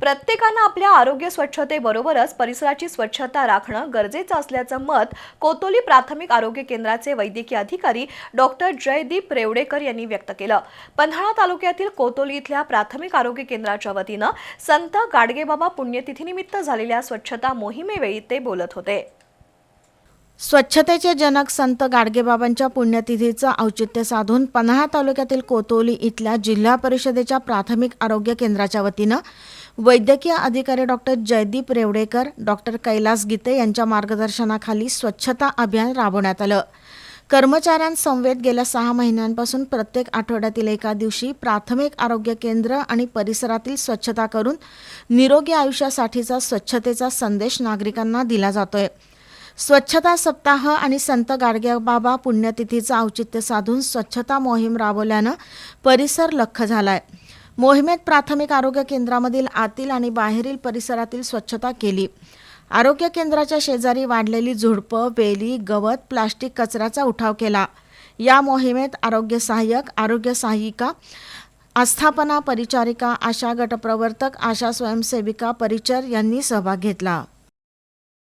प्रत्येकानं आपल्या आरोग्य स्वच्छतेबरोबरच परिसराची स्वच्छता राखणं गरजेचं असल्याचं मत कोतोली प्राथमिक आरोग्य केंद्राचे वैद्यकीय अधिकारी डॉक्टर जयदीप रेवडेकर यांनी व्यक्त केलं. पन्हाळा तालुक्यातील कोतोली इथल्या प्राथमिक आरोग्य केंद्राच्या वतीनं संत गाडगेबाबा पुण्यतिथीनिमित्त झालेल्या स्वच्छता मोहिमेवेळी ते बोलत होते. स्वच्छतेचे जनक संत गाडगेबाबांच्या पुण्यतिथीचं औचित्य साधून पन्हाळा तालुक्यातील कोतोली इथल्या जिल्हा परिषदेच्या प्राथमिक आरोग्य केंद्राच्या वतीनं वैद्यकीय अधिकारी डॉक्टर जयदीप रेवडेकर डॉक्टर कैलास गीते यांच्या मार्गदर्शनाखाली स्वच्छता अभियान राबवण्यात आलं. कर्मचाऱ्यांसमवेत गेल्या सहा महिन्यांपासून प्रत्येक आठवड्यातील एका दिवशी प्राथमिक आरोग्य केंद्र आणि परिसरातील स्वच्छता करून निरोगी आयुष्यासाठीचा स्वच्छतेचा संदेश नागरिकांना दिला जातोय. स्वच्छता सप्ताह आणि संत गाडगेबाबा पुण्यतिथीचं औचित्य साधून स्वच्छता मोहीम राबवल्यानं परिसर लख्ख झालाय. मोहिमेत प्राथमिक आरोग्य केंद्रामधील आतील आणि बाहेरील परिसरातील स्वच्छता केली. आरोग्य केंद्राच्या शेजारी वाढलेली झुडपं वेली गवत प्लास्टिक कचऱ्याचा उठाव केला. या मोहिमेत आरोग्य सहाय्यक आरोग्य सहाय्यिका आस्थापना परिचारिका आशा गटप्रवर्तक आशा स्वयंसेविका परिचर यांनी सहभाग घेतला.